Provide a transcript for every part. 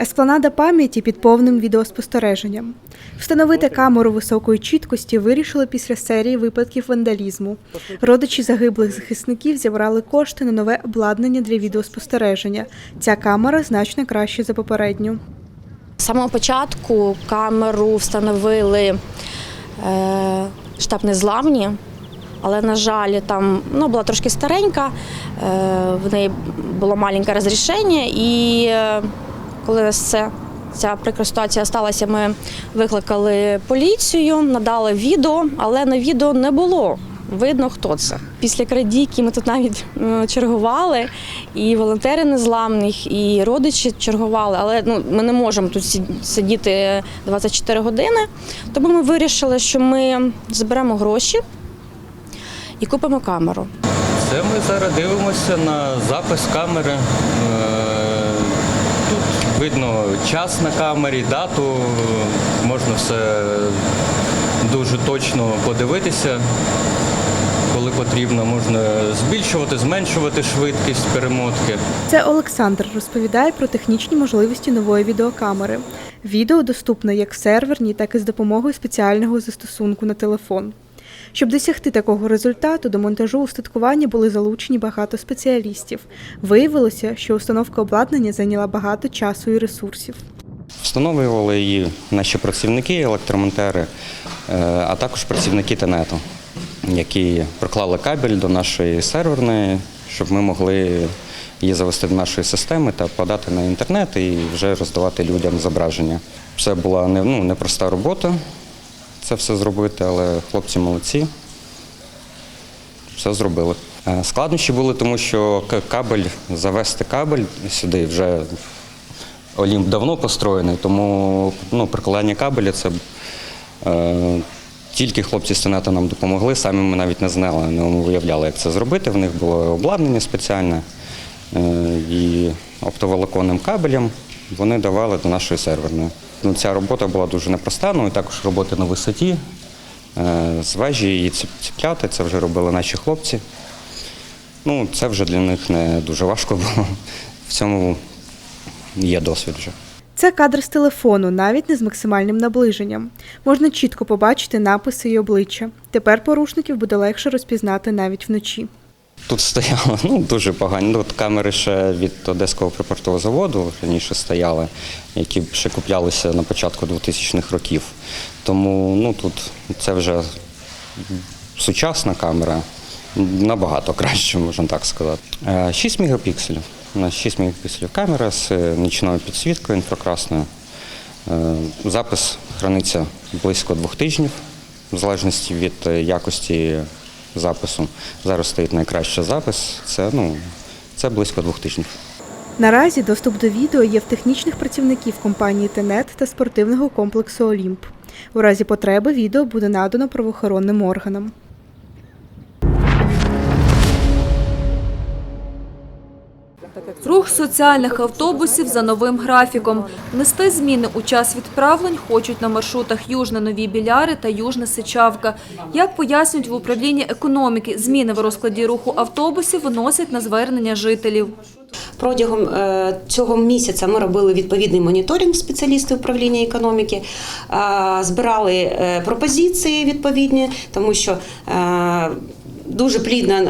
Еспланада пам'яті під повним відеоспостереженням. Встановити камеру високої чіткості вирішили після серії випадків вандалізму. Родичі загиблих захисників зібрали кошти на нове обладнання для відеоспостереження. Ця камера значно краще за попередню. З самого початку камеру встановили е, штаб незламні, але, на жаль, там ну, була трошки старенька, е, в неї було маленьке розрішення, і е, коли це, ця прикра ситуація сталася, ми викликали поліцію, надали відео, але на відео не було. Видно, хто це. Після крадійки ми тут навіть е, чергували, і волонтери незламних, і родичі чергували, але ну, ми не можемо тут сидіти 24 години. Тому ми вирішили, що ми зберемо гроші і купимо камеру. Це ми зараз дивимося на запис камери. Видно час на камері, дату, можна все дуже точно подивитися. Коли потрібно, можна збільшувати, зменшувати швидкість перемотки. Це Олександр розповідає про технічні можливості нової відеокамери. Відео доступне як в серверній, так і з допомогою спеціального застосунку на телефон. Щоб досягти такого результату, до монтажу устаткування були залучені багато спеціалістів. Виявилося, що установка обладнання зайняла багато часу і ресурсів. Встановлювали її наші працівники, електромонтери, е, а також працівники Тенету, які проклали кабель до нашої серверної, щоб ми могли її завести до нашої системи та подати на інтернет і вже роздавати людям зображення. Це була не- ну, непроста робота це все зробити, але хлопці молодці. Все зробили. Е, Складнощі були, тому що кабель, завести кабель сюди вже Олімп давно построєний, тому ну, прикладання кабеля це е, тільки хлопці з нам допомогли, самі ми навіть не знали, не уявляли, як це зробити. В них було обладнання спеціальне е, і оптоволоконним кабелем вони давали до нашої серверної. Ну, ця робота була дуже непроста, ну і також робота на висоті. Е, з вежі її ціп- ціпляти, це вже робили наші хлопці. Ну, це вже для них не дуже важко було. В цьому є досвід вже. Це кадр з телефону, навіть не з максимальним наближенням. Можна чітко побачити написи і обличчя. Тепер порушників буде легше розпізнати навіть вночі. Тут стояло ну, дуже погані. Ну, от камери ще від Одеського припортового заводу раніше стояли, які ще куплялися на початку 2000-х років. Тому ну, тут це вже сучасна камера, набагато краще, можна так сказати. Е, 6 мегапікселів. У нас 6 мегапікселів камера з е, нічною підсвіткою інфракрасною. Е, Запис храниться близько двох тижнів, в залежності від е, якості запису. Зараз стоїть найкращий запис. Це, ну, це близько двох тижнів. Наразі доступ до відео є в технічних працівників компанії Тенет та спортивного комплексу Олімп. У разі потреби відео буде надано правоохоронним органам. Рух соціальних автобусів за новим графіком. Внести зміни у час відправлень хочуть на маршрутах Южне-Нові Біляри та Южне-Сичавка. Як пояснюють в управлінні економіки, зміни в розкладі руху автобусів виносять на звернення жителів. Протягом е, цього місяця ми робили відповідний моніторинг спеціалісти управління економіки, збирали е, пропозиції відповідні, тому що е, дуже плідно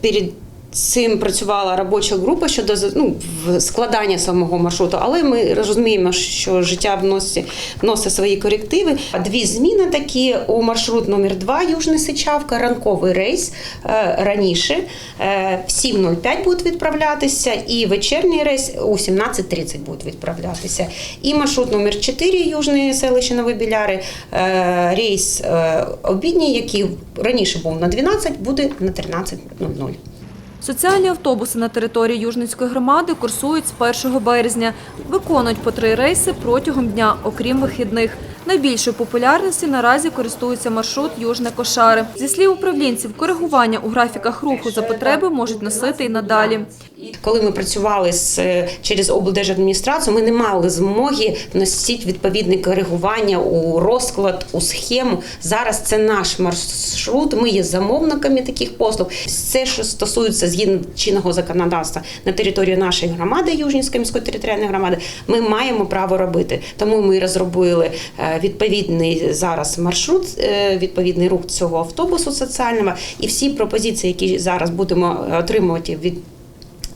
перед цим працювала робоча група щодо ну, складання самого маршруту, але ми розуміємо, що життя вносить, вносить свої корективи. Дві зміни такі у маршрут номер 2 Южний Сичавка, ранковий рейс е, раніше е, в 7.05 буде відправлятися, і вечірній рейс у 17.30 буде відправлятися. І маршрут номер 4 Южне селище Новобіляри, е, рейс обідній, який раніше був на 12, буде на 13.00. Соціальні автобуси на території Южницької громади курсують з 1 березня. Виконують по три рейси протягом дня, окрім вихідних. Найбільшою популярністю наразі користується маршрут Южне Кошари. Зі слів управлінців, коригування у графіках руху за потреби можуть носити і надалі. Коли ми працювали з е, через облдержадміністрацію, ми не мали змоги вносити відповідне коригування у розклад, у схему. Зараз це наш маршрут. Ми є замовниками таких послуг. Все, що стосується згідно чинного законодавства на території нашої громади, Южнівської міської територіальної громади, ми маємо право робити. Тому ми розробили е, відповідний зараз маршрут, е, відповідний рух цього автобусу соціального і всі пропозиції, які зараз будемо отримувати від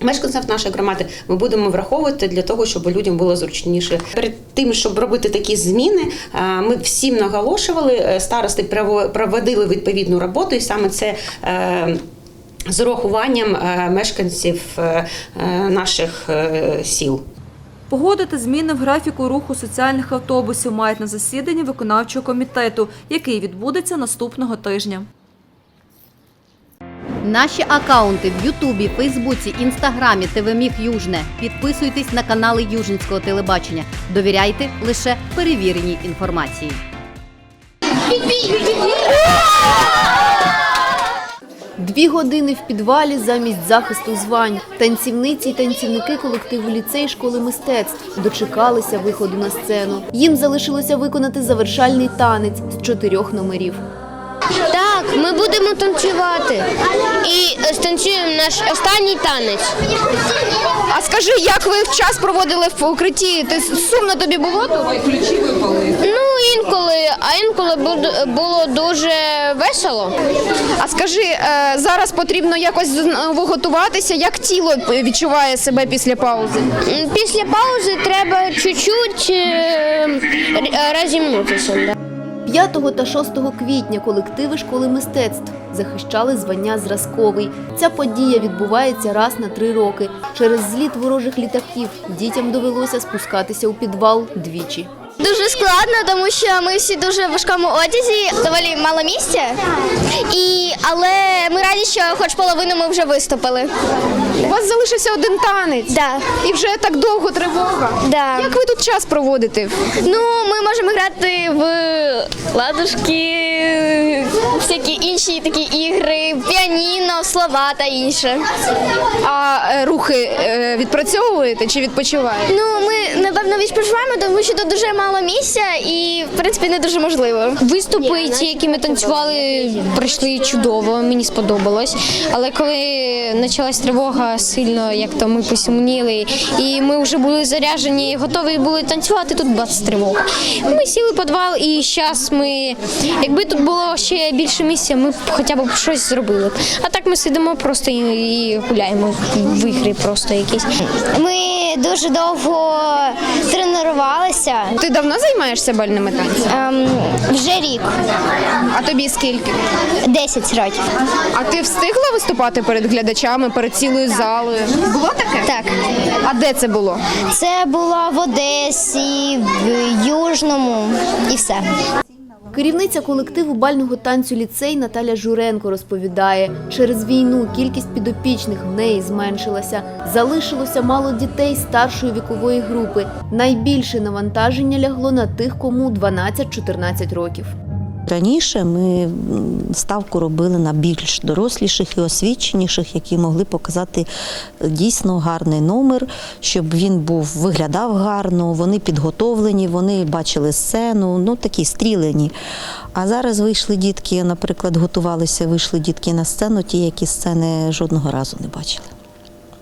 Мешканців нашої громади ми будемо враховувати для того, щоб людям було зручніше. Перед тим, щоб робити такі зміни, е, ми всім наголошували, е, старости проводили відповідну роботу, і саме це. З урахуванням мешканців наших сіл. Погодити зміни в графіку руху соціальних автобусів мають на засіданні виконавчого комітету, який відбудеться наступного тижня. Наші акаунти в Ютубі, Фейсбуці, Інстаграмі, ТВ Южне. Підписуйтесь на канали Южницького телебачення. Довіряйте лише перевіреній інформації. Дві години в підвалі замість захисту звань. Танцівниці й танцівники колективу ліцей школи мистецтв дочекалися виходу на сцену. Їм залишилося виконати завершальний танець з чотирьох номерів. Так, ми будемо танцювати і е, станцюємо наш останній танець. А скажи, як ви час проводили в укритті? Ти сумно тобі було тут? Ну інколи, а інколи буд- було дуже весело. А скажи, е, зараз потрібно якось знову готуватися, як тіло відчуває себе після паузи? Після паузи треба чуть-чуть е, е, розімнутися. да. 5 та 6 квітня колективи школи мистецтв захищали звання зразковий. Ця подія відбувається раз на три роки. Через зліт ворожих літаків дітям довелося спускатися у підвал двічі. Дуже складно, тому що ми всі дуже в важкому одязі, доволі мало місця. І, але ми раді, що хоч половину ми вже виступили. У вас залишився один танець. Да. І вже так довго тривога. Да. Як ви тут час проводите? Ну, ми можемо грати в ладушки, всякі інші такі ігри, піаніно, слова та інше. А е, рухи е, відпрацьовуєте чи відпочиваєте? Ну, ми напевно відпочиваємо, тому що тут дуже мало місця і, в принципі, не дуже можливо. Виступи, ті, які ми танцювали, пройшли чудово, мені сподобалось. Але коли почалась тривога сильно, як то ми посумніли, і ми вже були заряжені, готові були танцювати, тут бац тривога. Ми сіли в підвал, і зараз ми, якби тут було ще більше місця, ми б хоча б щось зробили. А так ми сидимо просто і, і гуляємо в ігри просто якісь. Ми дуже довго тренувалися. Ти давно займаєшся бальними танцями? Ем, вже рік, А тобі скільки? 10 років. А ти встигла виступати перед глядачами, перед цілою залою? Було таке? Так, А де це було? це було в Одесі, в Южному і все. Керівниця колективу бального танцю ліцей Наталя Журенко розповідає, через війну кількість підопічних в неї зменшилася. Залишилося мало дітей старшої вікової групи. Найбільше навантаження лягло на тих, кому 12-14 років. Раніше ми ставку робили на більш доросліших і освіченіших, які могли показати е, дійсно гарний номер, щоб він був виглядав гарно, вони підготовлені, вони бачили сцену, ну такі стрілені. А зараз вийшли дітки, наприклад, готувалися, вийшли дітки на сцену, ті, які сцени жодного разу не бачили.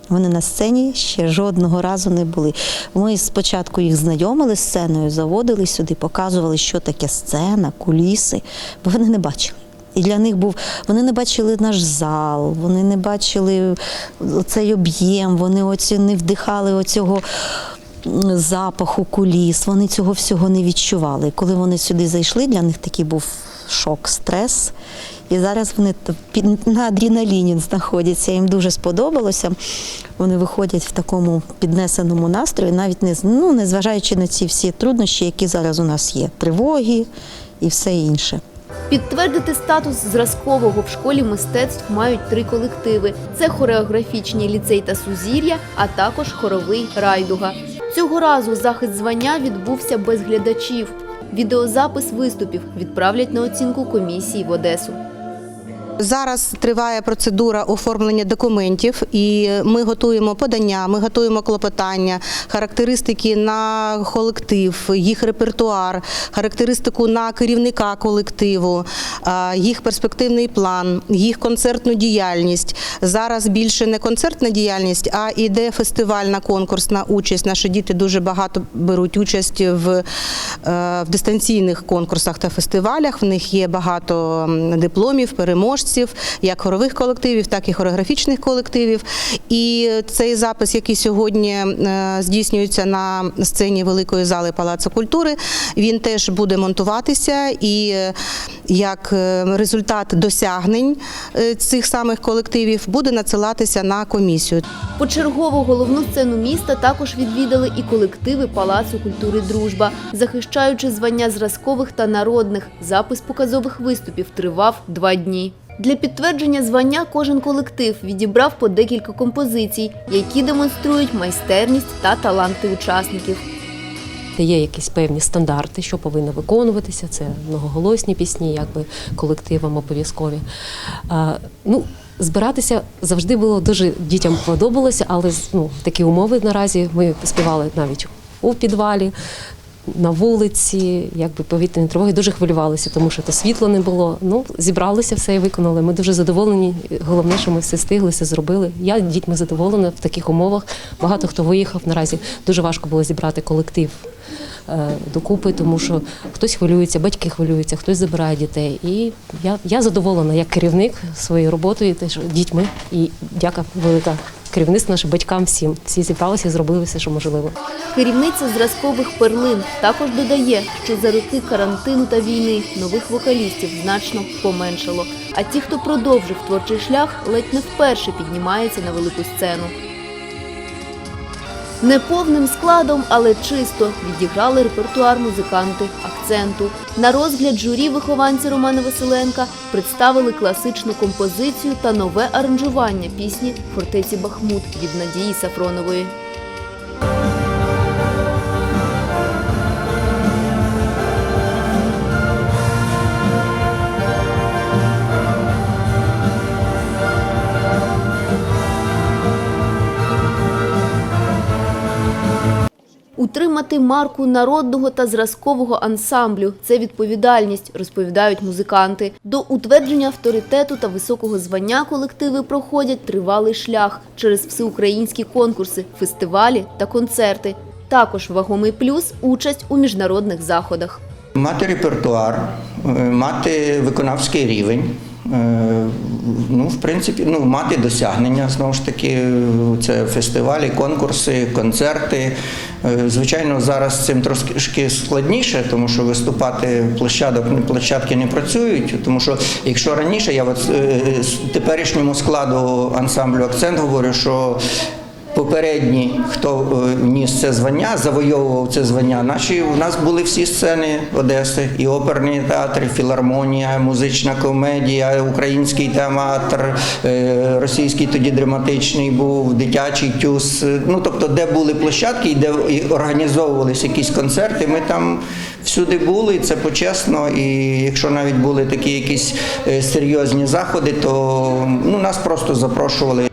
Вони на сцені ще жодного разу не були. Ми спочатку їх знайомили з сценою, заводили сюди, показували, що таке сцена, куліси, бо вони не бачили. І для них був, вони не бачили наш зал, вони не бачили цей об'єм, вони оці не вдихали оцього запаху куліс, вони цього всього не відчували. Коли вони сюди зайшли, для них такий був шок, стрес. І зараз вони на адреналіні знаходяться. Їм дуже сподобалося. Вони виходять в такому піднесеному настрої, навіть не ну, незважаючи на ці всі труднощі, які зараз у нас є, тривоги і все інше. Підтвердити статус зразкового в школі мистецтв мають три колективи: це хореографічні ліцей та сузір'я, а також хоровий райдуга. Цього разу захист звання відбувся без глядачів. Відеозапис виступів відправлять на оцінку комісії в Одесу. Зараз триває процедура оформлення документів, і ми готуємо подання, ми готуємо клопотання, характеристики на колектив, їх репертуар, характеристику на керівника колективу, їх перспективний план, їх концертну діяльність. Зараз більше не концертна діяльність, а іде фестивальна конкурсна участь. Наші діти дуже багато беруть участь в, е, в дистанційних конкурсах та фестивалях. В них є багато дипломів, переможців, як хорових колективів, так і хореографічних колективів. І цей запис, який сьогодні е, здійснюється на сцені великої зали Палацу культури, він теж буде монтуватися і е, як е, результат досягнень е, цих самих колективів буде надсилатися на комісію. Почергово головну сцену міста також відвідали і колективи Палацу культури Дружба, захищаючи звання зразкових та народних. Запис показових виступів тривав два дні. Для підтвердження звання кожен колектив відібрав по декілька композицій, які демонструють майстерність та таланти учасників. Є якісь певні стандарти, що повинно виконуватися. Це многоголосні пісні, якби колективам обов'язкові. Ну, збиратися завжди було дуже дітям подобалося, але ну, такі умови наразі ми співали навіть у підвалі. На вулиці, якби повітряні тривоги, дуже хвилювалися, тому що то світло не було. Ну, зібралися все і виконали. Ми дуже задоволені. Головне, що ми все стигли, все зробили. Я дітьми задоволена в таких умовах. Багато хто виїхав наразі. Дуже важко було зібрати колектив е, докупи, тому що хтось хвилюється, батьки хвилюються, хтось забирає дітей. І я, я задоволена як керівник своєю роботою, теж дітьми. І дяка велика керівництву нашим батькам всім. Всі зібралися, зробили все, що можливо. Керівниця зразкових перлин також додає, що за роки карантину та війни нових вокалістів значно поменшало. А ті, хто продовжив творчий шлях, ледь не вперше піднімаються на велику сцену. Не повним складом, але чисто відіграли репертуар музиканти акценту. На розгляд журі вихованці Романа Василенка представили класичну композицію та нове аранжування пісні Фортеці Бахмут від Надії Сафронової. Утримати марку народного та зразкового ансамблю це відповідальність, розповідають музиканти. До утвердження авторитету та високого звання колективи проходять тривалий шлях через всеукраїнські конкурси, фестивалі та концерти. Також вагомий плюс участь у міжнародних заходах. Мати репертуар, е, мати виконавський рівень. е, Ну, в принципі, ну, мати досягнення знову ж таки, це фестивалі, конкурси, концерти. Е, Звичайно, зараз цим трошки складніше, тому що виступати площадок, площадки не працюють. Тому що якщо раніше я от, е, теперішньому складу ансамблю акцент говорю, що Попередні, хто е, ніс це звання, завойовував це звання. Наші у нас були всі сцени Одеси, і оперні театри, філармонія, музична комедія, український театр, е, російський тоді драматичний був, дитячий тюз. Е, Ну тобто, де були площадки, і де організовувалися якісь концерти. Ми там всюди були, і це почесно. І якщо навіть були такі якісь серйозні заходи, то ну нас просто запрошували.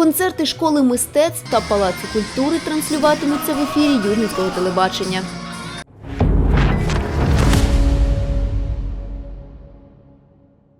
Концерти школи мистецтв та палацу культури транслюватимуться в ефірі Юрнівського телебачення.